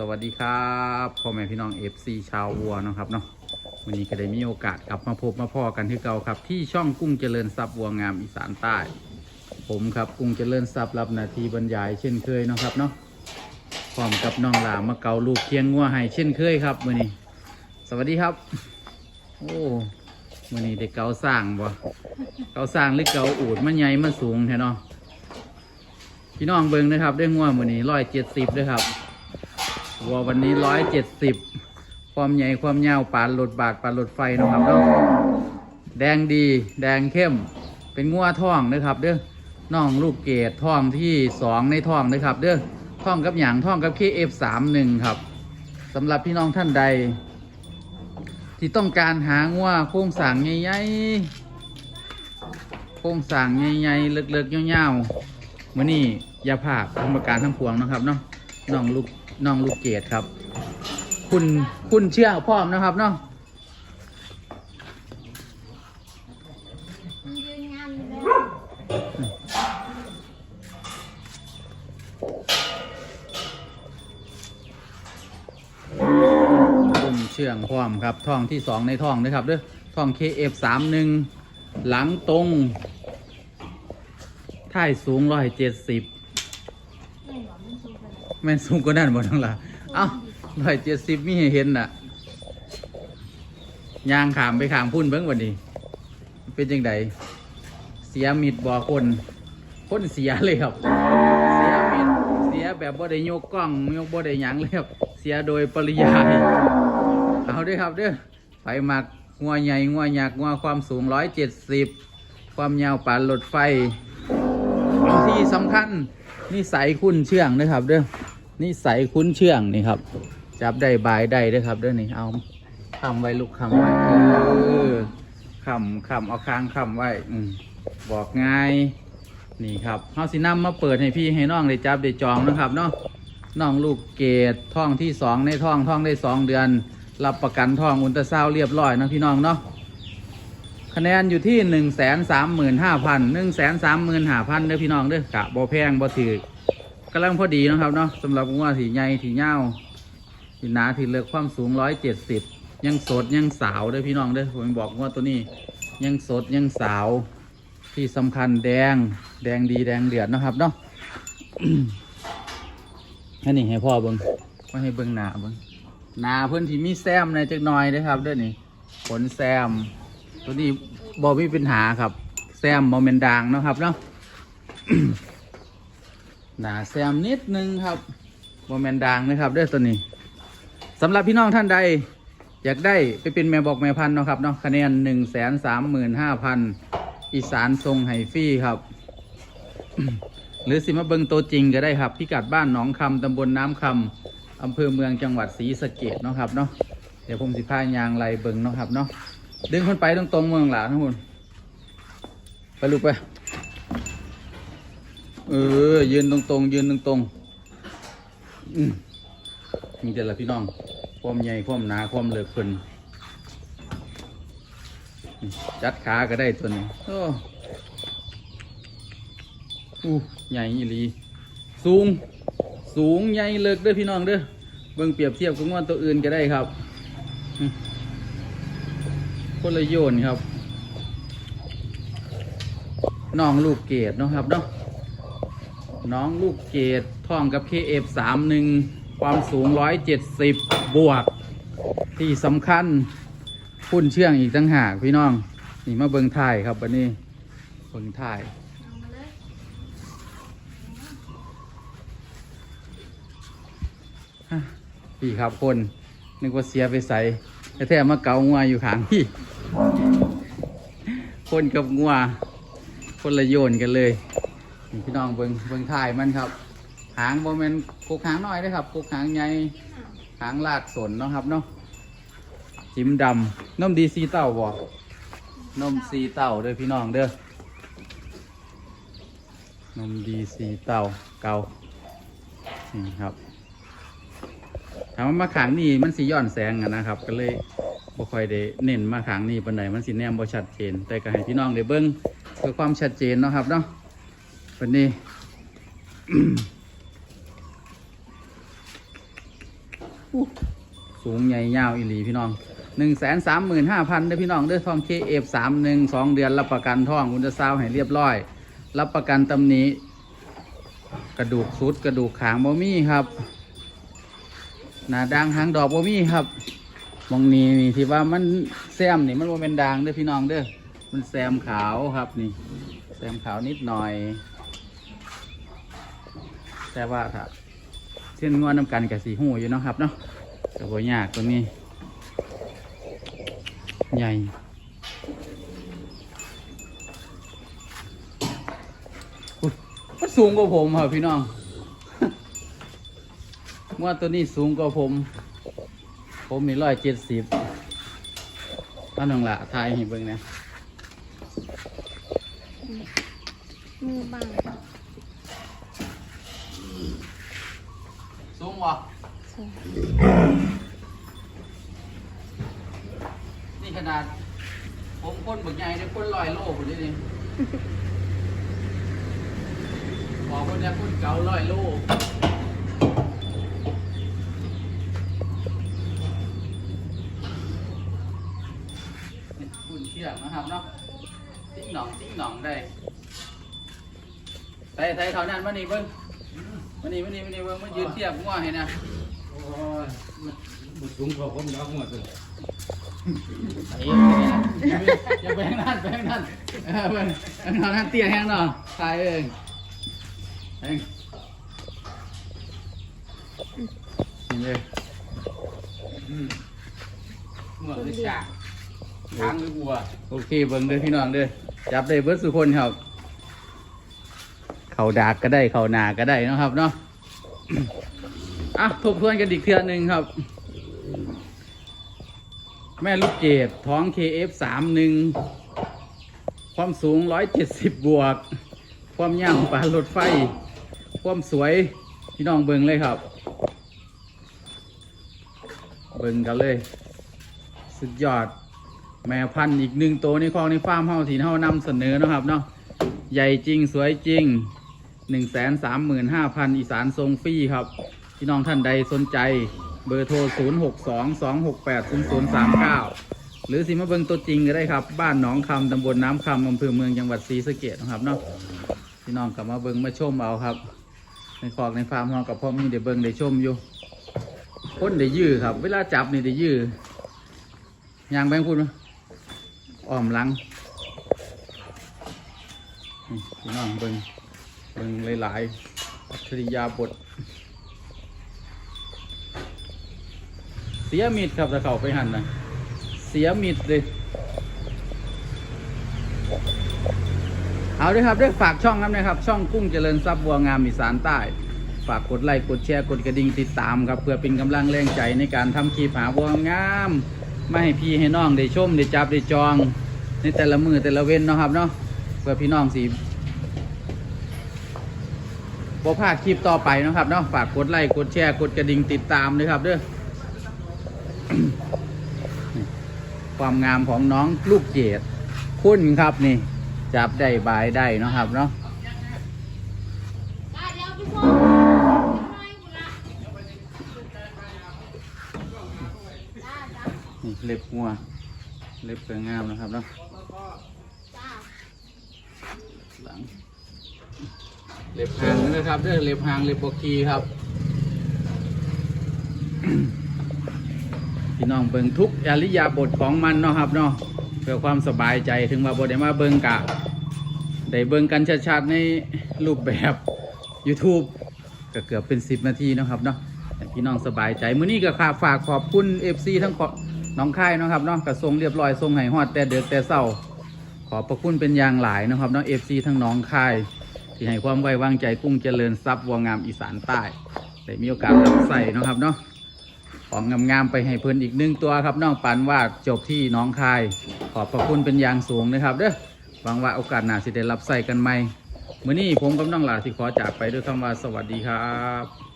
สวัสดีครับพ่อแม่พี่น้องเอฟซีชาววัวนะครับเนาะวันนี้ก็ได้มีโอกาสกลับมาพบมาพ่อกันที่เก่าครับ ที่ช่องกุ้งเจริญทรัพย์วัวงามอีสานใต้ ผมครับกุ้งเจริญทรัพย์รับนาทีบรรยายเช่นเคยนะครับเนาะพร้อมกับน้องหลามาเกาลูกเคียงงัวให้เช่นเคยครับมื่อนี้ สวัสดีครับ โอ้มื่อนี้ได้เกาสร้างบ่เกาสร้างหรือเกาอูดมันใหญ่มันสูงแท้เนาะพี่น้องเบิ่งนะครับได้งัวมื่อนี้ร้อยเจ็ดสิบด้วยครับ วัววันนี้ร้อยเจ็ดสิบความใหญ่ความยาวปานหลดบาทปานหลดไฟนะครับเนาะแดงดีแดงเข้ม เป็นงัวท่องนะครับเด้อน้องลูกเกดท่องที่สองในท่องนะครับเด้อท่องกับหยางท่องกับ KF สามหนึ่งครับสำหรับพี่น้องท่านใด ที่ต้องการหางัวโครงสางใหญ่ๆโครงสางใหญ่ๆเลิกๆยาวๆมื่อนี้ยาภาพกรรมการทั้งพวงนะครับเนาะน้องลูก น้องลูกเกดครับ คุณคุณเชื่อพร้อมนะครับเนาะมันยืนงคุณเชื่องพร้อมครับท่องที่สองในท่องนะครับเด้อท่อง KF สามหนึ่งหลังตรงท่ายสูงร้อยเจ็ดสิบ ไม่หรอมันสูงขนาด แม่นสูงกว่านั้นหมดทั้งหละเอ้าร้อยเจ็ดสิบมีให้เห็นน่ะยางขามไปขามพุ่นเบิ้งวันนี้ เป็นยังไงเสียมิดบ่อคนคนเสียเลยครับ เสียมิดเสียแบบบ่ได้ยกกล้องยกบ่ได้หยังเลยครับ เสียโดยปริยายเอาด้วยครับเด้อไปหมักงัวใหญ่งัวหยักงัวความสูงร้อยเจ็ดสิบความยาวปานรถไฟที่สำคัญ นี่ใสยคุ้นเชื่องนะครับเด้อนี่ใสยคุ้นเชื่องนี่ครับ จับได้บายได้ด้อครับเด้อนี่เอาคำไว้ลูกคำไว้เออคำคำเอาค้างคำไว้อืบอกง่ายนี่ครับเฮาสินำมาเปิดให้พี่ให้น้องได้จับได้จองนะครับเนาะน้องลูกเกดท้องที่สองในท้องท้องได้สองเดือน รับประกันท้องอุลตราซาวด์เรียบร้อยนะพี่น้องเนาะ คะแนนอยู่ที่หนึ่งแสนสามหมื่นห้าพันหนึ่งแสนสามหมื่นห้าพันเด้อพี่น้องเด้อกะบ่แพงบ่ถือกำลังพอดีนะครับเนาะสำหรับงัวที่ใหญ่ที่ยาวที่หนาที่เลือกความสูงร้อยเจ็ดสิบยังสดยังสาวเด้อพี่น้องเด้อผมบอกว่าตัวนี้ยังสดยังสาวที่สำคัญแดงแดงดีแดงเดือดนะครับเนาะอันนี้ให้พ่อเบิงว่าให้เบิงหนาเบิงหนาเพื่อนที่มีแซมในจักหน่อยเด้อครับเด้วยนี่ขนแซม ตัวนี้บอมีปัญหาครับ แซมบอเป็นด่างนะครับเนาะหนาแซมนิดนึงครับบอแมนด่างนะครับด้อตัวนี้สำหรับพี่น้องท่านใด อยากได้ไปเป็นแม่บอกแม่พันธุ์นะครับเนาะคะแนนหนึ่งแสนสามหมื่นห้าพันอีสานทรงไฮฟรี่ครับ หรือสิมาเบิงตัวจริงก็ได้ครับ พิกัดบ้านหนองคำตำบลน้ำคำอำเภอเมืองจังหวัดศรีสะเกดเนาะครับเนาะเดี๋ยวผมสิพายางไล่เบิงเนาะครับเนาะ ดึงคนไปตรงๆเมืองหลาทั้งหมดไปลูกไปเออยืนตรงๆยืนตรงๆอืมมีแต่ละพี่น้อง ความใหญ่ความหนาความเลือกเพิ่นจัดขาก็ได้ตัวนี้โอ้อู้ใหญ่อีหลีสูง สูงใหญ่เลิกเด้อพี่น้องเด้อเบิ่งเปรียบเทียบกับงวดตัวอื่นก็ได้ครับ คนละโยนครับน้องลูกเกดนะครับเนาะน้องลูกเกดท่องกับ KF สามหนึ่งความสูงร้อยเจ็ดสิบบวก ที่สำคัญพุ่นเชื่องอีกตั้งหากพี่น้อง นี่มาเบิงถ่ายครับวันนี้เบิงถ่ายเอามาเลยพี่ครับคน นึกว่าเสียไปใส่ แต่แท้มาเกางัวอยู่ขางพี่ คนกับงัว คนละโยนกันเลย พี่น้องเบิงเบิงถ่ายมันครับ หางโมเมนกกหางน้อยนะครับกกหางใหญ่หางลากสนเนาะครับเนาะ จิ้มดำนมดีซีเต้าบ่นมซีเต้าเด้อพี่น้องเด้อนมดีซีเต้าเกานี่ครับ ถามว่ามาขังนี่มันสีย้อนแสงอะนะครับ ก็เลยบ่ค่อยได้เน้นมาขังนี่ปานใดมันสีแนมบ่ชัดเจน แต่ก็ให้พี่น้องได้เบิ่งเพื่อความชัดเจนเนาะครับเนาะวันนี้สูงใหญ่ยาวอีหลีพี่น้องหนึ่งแสนสามหมื่นห้าพันเด้พี่น้องเด้อทองเคเอฟสามหนึ่งสองเดือนรับประกันท่องอุลตราซาวด์ให้เรียบร้อย รับประกันตำหนี้กระดูกสุดกระดูกขางบ่มีครับ หน้าด่างหางดอกบ่มีครับมองนี้นี่ที่ว่ามันแซมนี่มันบ่เป็นด่างเด้อพี่น้องเด้อมันแซมขาวครับนี่ แซมขาวนิดหน่อย แต่ว่าถ้าเส้นงอนน้ำกันกับสีหูอยู่เนาะครับเนาะแต่ว่ยากตรงนี้ ใหญ่สูงกว่าผมครับพี่น้อง ว่าตัวนี้สูงกว่าผม ผมมีร้อยเจ็ดสิบอันนึงละทายให้เบิ่งนะมือบังสูงวะสูงนี่ขนาด ผมคนบึกใหญ่เนี่ยคนลอยโลผมนี่นี่บอกคนจะคนเก่าลอยโลนี่คุณเชือกนะครับเนาะติ้ง หนองติ้งหนองได้ใส่ใส่เท่านั้นมานี่เบิ้งมานี่มานี่มานี่เบิ้งมายืนเทียบง้อให้นะโอ้ยมันมันสูงกว่าผมแล้วหมดเลยไอ้อย่าไปทางนั้นไปทางนั้นเออไปทางนั้นเตี้ยแห้งเนาะถ่ายเองเองนี่เลยอืมเหมือนเลยจ้าทางหรือวัวโอเคเบิ่งเด้อพี่น้องเด้อ จับได้เบิดสุคนครับ เขาดากก็ได้เขาหนาก็ได้นะครับเนาะอะทบทวนกันอีกเทือหนึ่งครับ แม่ลูกเกดท้อง KF 3 1ความสูง 170 บวก ความยาวปารถไฟ ความสวยพี่น้องเบิงเลยครับ เบิงกันเลย สุดยอด แม่พันธุ์อีกหนึ่งตัวในคลองในฟาร์มเฮาที่เฮานำเสนอนะครับเนาะใหญ่จริงสวยจริง 1 3 5 0 0 0 อีสานทรงฟรีครับพี่น้องท่านใดสนใจเบอร์โทร 0 6 2 2 6 8 0 0 3 9 หรือสิมาเบิงตัวจริงก็ได้ครับ บ้านหนองคำตำบลน้ำคำอำเภอเมืองจังหวัดศรีสะเกดนะครับเนาะพี่น้องกลับมาเบิงมาชมเอาครับ ในคลอกในฟาร์มเรากับพ่อมีเดี๋ยวเบิงได้ชมอยู่คนได้ยื้อครับ เวลาจับนี่ได้ยื้อยางแบงพูดมั้ย อ้อมหลังนี่พี่น้องเบิงเบิงหลายๆอัจฉริยาบท เสียมิดครับถ้าเขาไปหันนะเสียมิดเลยเอาด้วยครับด้วยฝากช่องครับนะครับ ช่องกุ้งเจริญทรัพย์บัวงามอีสานใต้ ฝากกดไลค์กดแชร์กดกระดิ่งติดตามครับ เพื่อเป็นกำลังแรงใจในการทำคลิปหาบัวงาม ไม่ให้พี่ให้น้องได้ชมได้จับได้จอง ในแต่ละมือแต่ละเว้นเนาะครับเนาะเพื่อพี่น้องสีบ่พลาดคลิปต่อไปนะครับเนาะฝากกดไลค์กดแชร์กดกระดิ่งติดตามด้วยครับเด้อความงามของน้องลูกเกดคุณครับนี่ จับได้บายได้นะครับเนาะ ได้เดี๋ยวพี่พ่อเดี๋ยวหน่อยกูละจ้าจ้า นี่ เล็บงัว เล็บสวยงามนะครับเนาะหลัง เล็บหางนะครับเด้อเล็บหางเล็บโบกีครับ พี่น้องเบิ่งทุกอริยาบทของมันเนาะครับเนาะเพื่อความสบายใจถึงว่าบ่ได้มาเบิ่งกะได้เบิ่งกันชัดๆในรูปแบบ YouTube ก็เกือบเป็น 10 นาทีนะครับเนาะพี่น้องสบายใจ มื้อนี้ก็ฝากขอบคุณ FC ทั้งขอ น้องค่ายเนาะครับเนาะกระทรงเรียบร้อยทรงให้ฮอดแต่เดือกแต่เศร้า ขอบพระคุณเป็นอย่างหลายนะครับเนาะ FC ทั้งน้องค่ายที่ให้ความไว้วางใจกุ้งเจริญทรัพย์วัวงามอีสานใต้ได้มีโอกาสรับใส่เนาะครับเนาะของงามๆไปให้เพิ่นอีกหนึ่งตัวครับน้องปันว่าจบที่น้องคาย ขอบพระคุณเป็นอย่างสูงนะครับเด้อหวังว่าโอกาสหน้าสิได้รับใส่กันใหม่มื้อนี้ผมกับน้องหลาที่ขอจากไปด้วยคำว่าสวัสดีครับ